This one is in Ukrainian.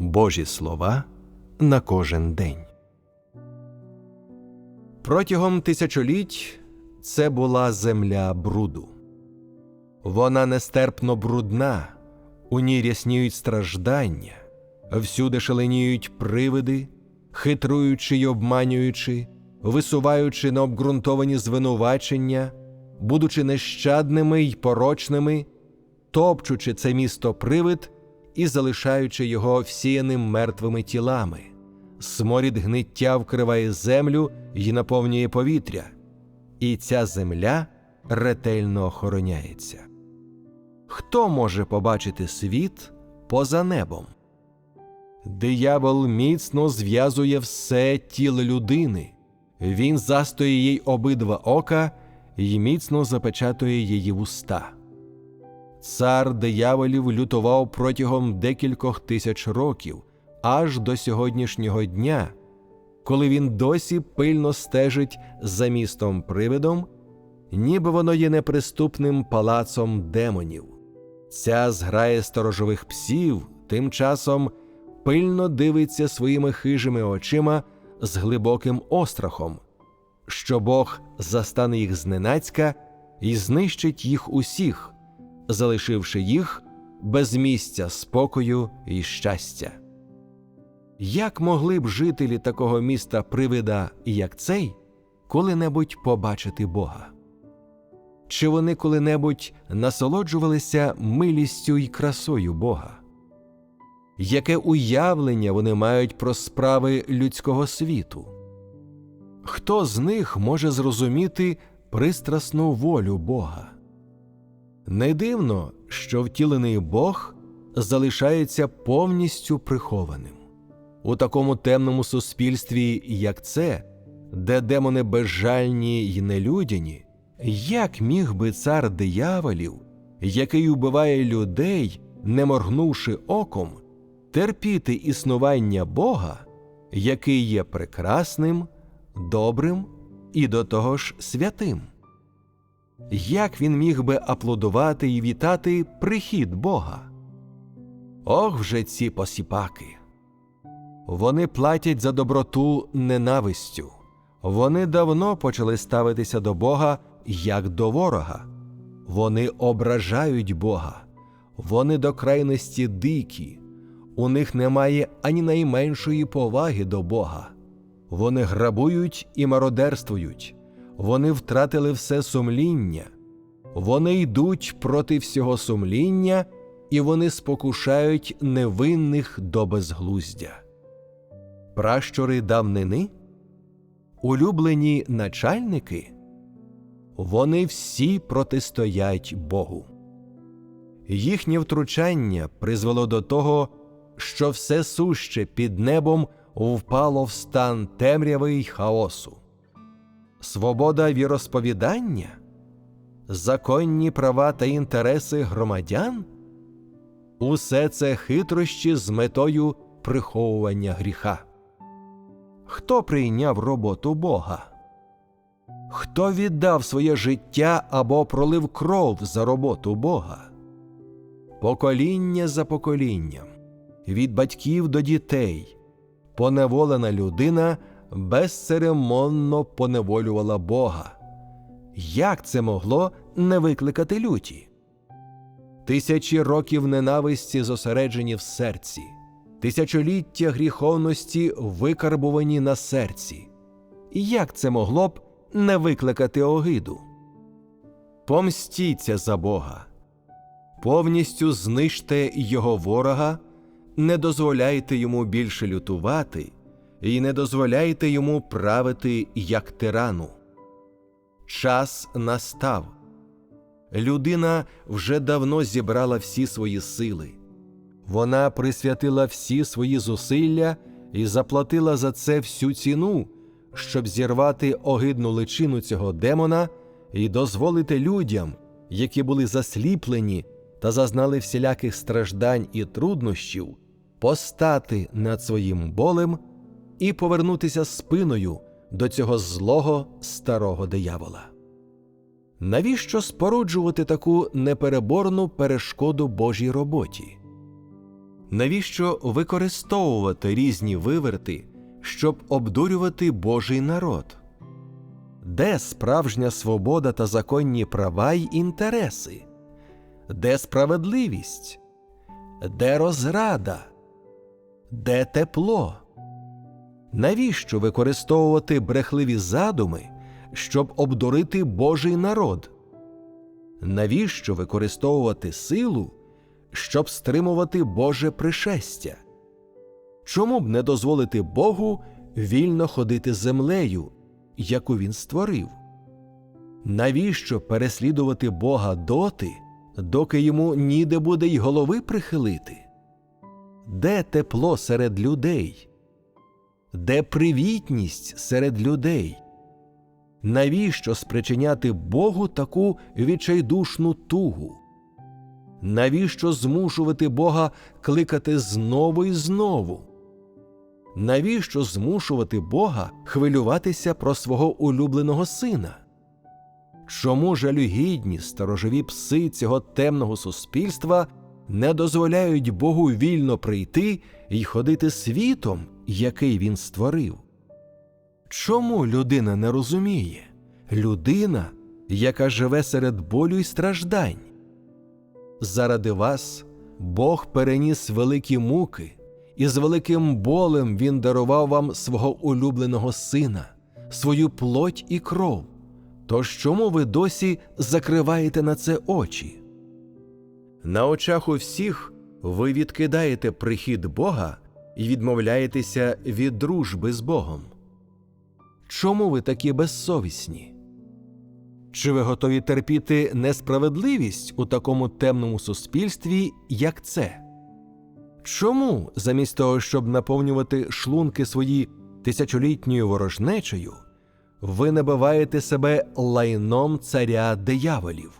Божі слова на кожен день. Протягом тисячоліть це була земля бруду. Вона нестерпно брудна, у ній рясніють страждання, всюди шаленіють привиди, хитруючи й обманюючи, висуваючи необґрунтовані звинувачення, будучи нещадними й порочними, топчучи це місто привид і залишаючи його всіяним мертвими тілами. Сморід гниття вкриває землю і наповнює повітря, і ця земля ретельно охороняється. Хто може побачити світ поза небом? Диявол міцно зв'язує все тіло людини, він застоє їй обидва ока і міцно запечатує її вуста. Цар дияволів лютував протягом декількох тисяч років аж до сьогоднішнього дня, коли він досі пильно стежить за містом привидом, ніби воно є неприступним палацом демонів. Ця зграя сторожових псів тим часом пильно дивиться своїми хижими очима з глибоким острахом, що Бог застане їх зненацька і знищить їх усіх, залишивши їх без місця спокою і щастя. Як могли б жителі такого міста привида, як цей, коли-небудь побачити Бога? Чи вони коли-небудь насолоджувалися милістю й красою Бога? Яке уявлення вони мають про справи людського світу? Хто з них може зрозуміти пристрасну волю Бога? Не дивно, що втілений Бог залишається повністю прихованим. У такому темному суспільстві, як це, де демони безжальні й нелюдяні, як міг би цар дияволів, який убиває людей, не моргнувши оком, терпіти існування Бога, який є прекрасним, добрим і до того ж святим? Як він міг би аплодувати і вітати прихід Бога? Ох вже ці посіпаки! Вони платять за доброту ненавистю. Вони давно почали ставитися до Бога як до ворога. Вони ображають Бога, вони до крайності дикі, у них немає ані найменшої поваги до Бога. Вони грабують і мародерствують, вони втратили все сумління, вони йдуть проти всього сумління і вони спокушають невинних до безглуздя пращури давнини, улюблені начальники, вони всі протистоять Богу. Їхнє втручання призвело до того, що все суще під небом впало в стан темряви й хаосу. Свобода віросповідання, законні права та інтереси громадян усе це хитрощі з метою приховування гріха. Хто прийняв роботу Бога? Хто віддав своє життя або пролив кров за роботу Бога? Покоління за поколінням, від батьків до дітей, поневолена людина безцеремонно поневолювала Бога. Як це могло не викликати люті? Тисячі років ненависті зосереджені в серці тисячоліття гріховності викарбувані на серці. Як це могло б не викликати огиду? Помстіться за Бога, повністю знищте його ворога, не дозволяйте йому більше лютувати і не дозволяйте йому правити як тирану. Час настав. Людина вже давно зібрала всі свої сили. Вона присвятила всі свої зусилля і заплатила за це всю ціну, щоб зірвати огидну личину цього демона і дозволити людям, які були засліплені та зазнали всіляких страждань і труднощів, постати над своїм болем і повернутися спиною до цього злого старого диявола. Навіщо споруджувати таку непереборну перешкоду Божій роботі? Навіщо використовувати різні виверти, щоб обдурювати Божий народ? Де справжня свобода та законні права й інтереси? Де справедливість? Де розрада? Де тепло? Навіщо використовувати брехливі задуми, щоб обдурити Божий народ? Навіщо використовувати силу, щоб стримувати Боже пришестя? Чому б не дозволити Богу вільно ходити землею, яку він створив? Навіщо переслідувати Бога доти, доки йому ніде буде й голови прихилити? Де тепло серед людей? Де привітність серед людей? Навіщо спричиняти Богу таку відчайдушну тугу? Навіщо змушувати Бога кликати знову і знову? Навіщо змушувати Бога хвилюватися про свого улюбленого сина? Чому жалюгідні сторожові пси цього темного суспільства не дозволяють Богу вільно прийти і ходити світом, який він створив? Чому людина не розуміє? Людина, яка живе серед болю й страждань. Заради вас Бог переніс великі муки, і з великим болем Він дарував вам свого улюбленого сина, свою плоть і кров. Тож чому ви досі закриваєте на це очі? На очах у всіх ви відкидаєте прихід Бога і відмовляєтеся від дружби з Богом. Чому ви такі безсовісні? Чи ви готові терпіти несправедливість у такому темному суспільстві, як це? Чому, замість того, щоб наповнювати шлунки свої тисячолітньою ворожнечею, ви набиваєте себе лайном царя дияволів?